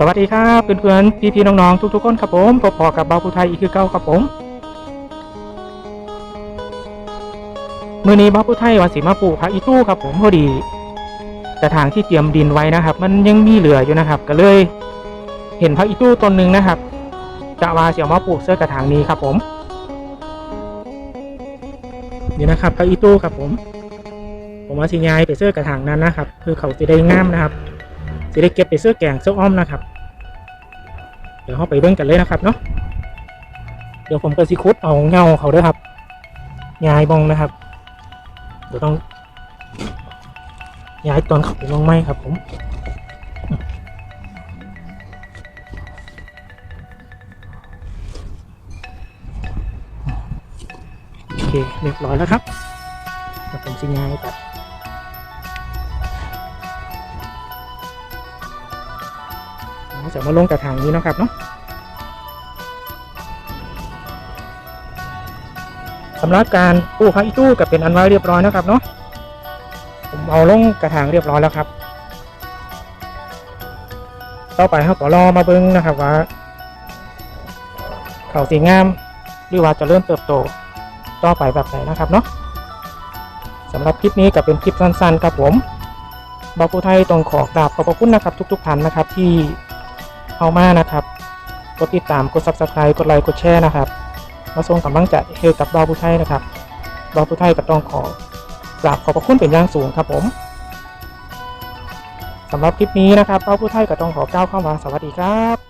สวัสดีครับเพื่อนๆพี่ๆน้องๆทุกๆคนครับผมพบพอกับเบาผู้ไทยอีกคือเก้าครับผมมือนี้เบาผู้ไทยวันสีมาปลูกผักอีตู้ครับผมพอดี กระถางที่เตรียมดินไว้นะครับ มันยังมีเหลืออยู่นะครับ ก็เลย เห็นผักอีตู้ต้นหนึ่งนะครับจะว่าเสียวมาปลูกเสื้อกระถางนี้ครับผมนี่นะครับผักอีตู้ครับผม ผมว่าสิยายไปเสื้อกระถางนั้นนะครับ คือเขาจะได้งามนะครับ สิได้เก็บไปเสื้อแกงเสื้ออ้อมนะครับ เดี๋ยวเราไปเบิ่งกันเลยนะครับเนาะเดี๋ยวผมก็สิคุดเอาเงาเขาด้วยครับย้ายบองนะครับเดี๋ยวต้องย้ายตอนเขาไปลงไม้ครับผมโอเคเรียบร้อยแล้วครับเดี๋ยวผมสิย้ายแบบ จะมาลงกระถางนี้นะครับเนาะสำหรับการปลูกพักอีตู้กับเป็นอันไว้เรียบร้อยนะครับเนาะผมเอาลงกระถางเรียบร้อยแล้วครับ ต่อไปเราก็รอมาเบิ้งนะครับว่าเขาสีงามหรือว่าจะเริ่มเติบโตต่อไปแบบไหนนะครับเนาะสำหรับคลิปนี้ก็เป็นคลิปสั้นๆครับผมบาปูไทยต้องขอกราบขอบพระคุณนะครับ ทุกๆท่านนะครับที่ เขามานะครับ กดติดตาม กด subscribe กดไลค์ กดแชร์นะครับ มาส่งกำลังใจให้กับบาวผู้ไทยนะครับบาวผู้ไทยก็ต้องขอกราบขอบพระคุณเป็นอย่างสูงครับผมสำหรับคลิปนี้นะครับบาวผู้ไทยก็ต้องขอกล่าวคำว่าสวัสดีครับ